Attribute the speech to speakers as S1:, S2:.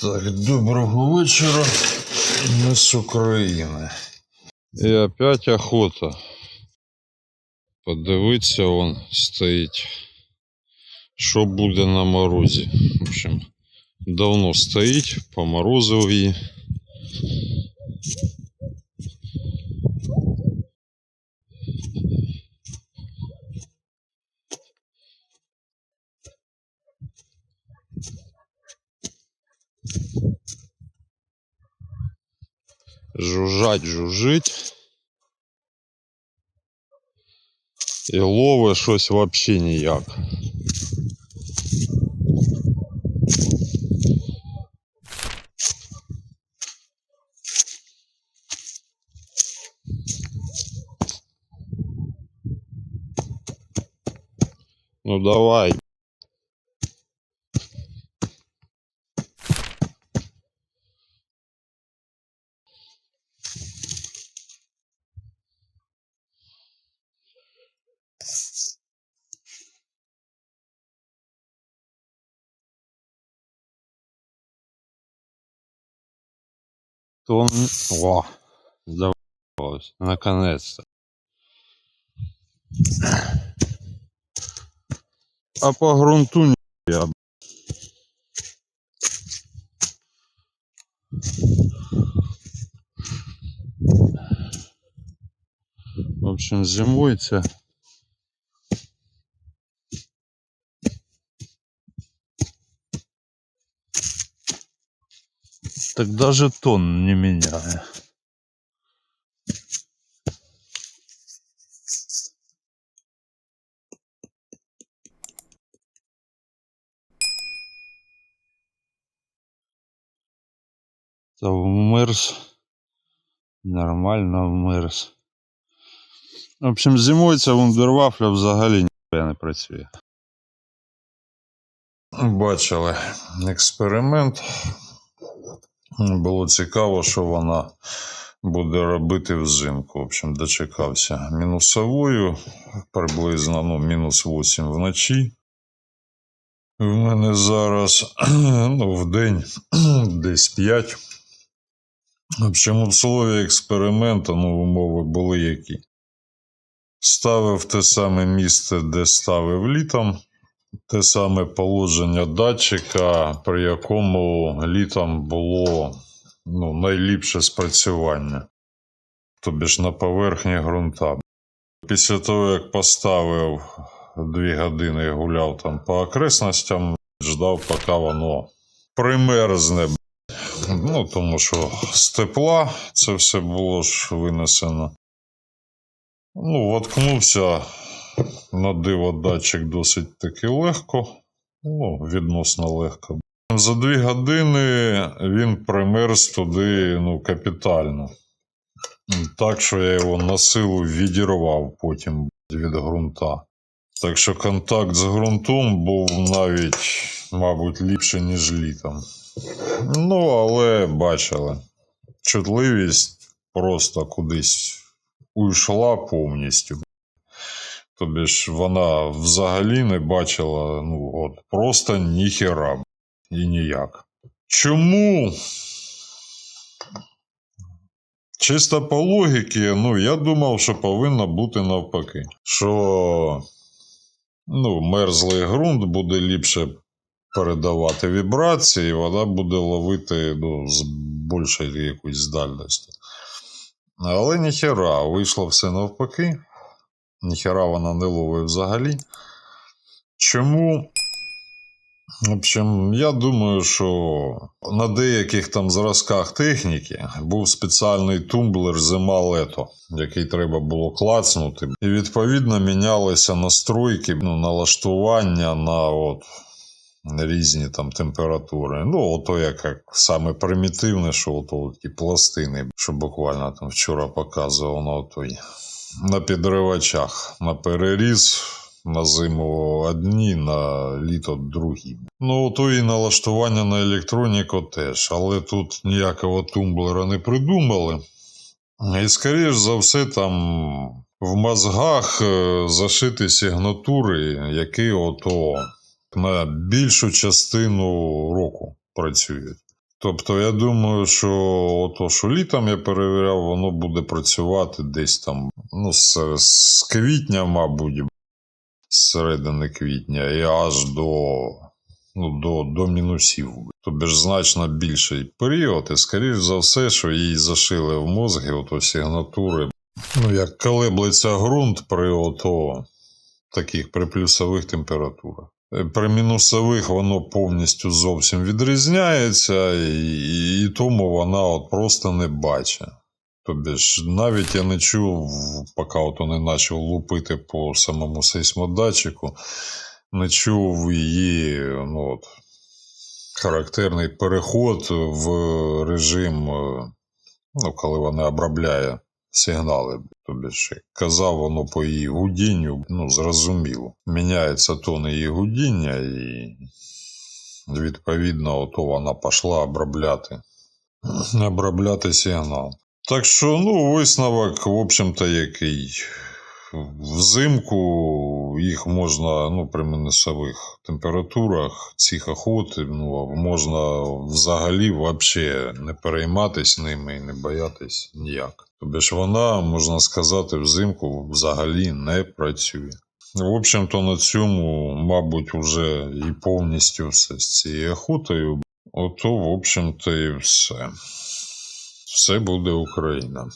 S1: Так, доброго вечора. Ми з України. І опять охота. Подивиться, он стоїть. Що буде на морозі. В общем, давно стоїть, поморозив її. Жужжать, жужжить. Лове щось вообще ніяк. Ну давай. То он... О, давалось. Наконец-то. А по грунту не я. В общем, зимой це Так даже тон не меняя. Та вмерз. Нормально вмерз. В общем, зимою ця вундервафля взагалі ніхуя не працює. Бачили експеримент. Було цікаво, що вона буде робити взимку. В общем, дочекався мінусовою, приблизно ну, мінус 8 вночі. В мене зараз ну, в день десь 5. В общем, условия експерименту, ну, умови були які. Ставив те саме місце, де ставив літом, те саме положення датчика, при якому літом було ну, найліпше спрацювання. Тобі ж на поверхні ґрунта. Після того, як поставив дві години гуляв там по окресностям, ждав, поки воно примерзне. Ну, тому що з тепла це все було ж винесено. Ну, воткнувся на диво датчик досить таки легко, ну, відносно легко. За дві години він примерз туди ну, капітально. Так що я його на силу відірвав потім від ґрунта. Так що контакт з ґрунтом був навіть, мабуть, ліпше, ніж літом. Ну, але бачили, чутливість просто кудись уйшла повністю. Тобі ж вона взагалі не бачила, ну, от, просто ніхера і ніяк. Чому? Чисто по логіки, ну, я думав, що повинно бути навпаки. Що ну, мерзлий ґрунт буде ліпше передавати вібрації, і вона буде ловити ну, з більшої якоїсь дальності. Але ніхера, вийшло все навпаки. Ніхера вона не ловить взагалі. Чому? В общем, я думаю, що на деяких там зразках техніки був спеціальний тумблер зима-лето, який треба було клацнути. І відповідно мінялися настройки, ну, налаштування на от різні там температури. Ну, ото як, як саме примітивне, що ото ті пластини, що буквально там вчора показував на той на підривачах на переріз. На зиму одні, на літо другі. Ну, то і налаштування на електроніку теж, але тут ніякого тумблера не придумали. І, скоріш за все, там в мозгах е, зашиті сигнатури, які ото на більшу частину року працюють. Тобто, я думаю, що ото, що літом я перевіряв, воно буде працювати десь там, ну, з, з квітня, мабуть, з середини квітня, і аж до, ну, до, до мінусів. Тобі ж значно більший період, і скоріш за все, що їй зашили в мозги ото сигнатури. Ну, як колеблеться ґрунт при ото таких при плюсових температурах. Е, При мінусових воно повністю зовсім відрізняється, і, і тому вона от просто не бачить. Тобі ж навіть я не чув, поки ото не почав лупити по самому сейсмодатчику, не чув її ну, от, характерний переход в режим, е, ну, коли вона обробляє сигнали. Тобі ж, казав, воно по її гудінню, ну, зрозуміло. Міняється тон її гудіння, і відповідно, ото вона пішла обробляти, обробляти сигнал. Так що, ну, висновок, в общем-то, який. Взимку їх можна, ну, при мінусових температурах, цих охот, ну, можна взагалі вообще не перейматись ними і не боятись ніяк. Тобто ж вона, можна сказати, взимку взагалі не працює. В общем-то, на цьому, мабуть, вже і повністю все з цією охотою. Ото, в общем-то, і все. Все буде Україна.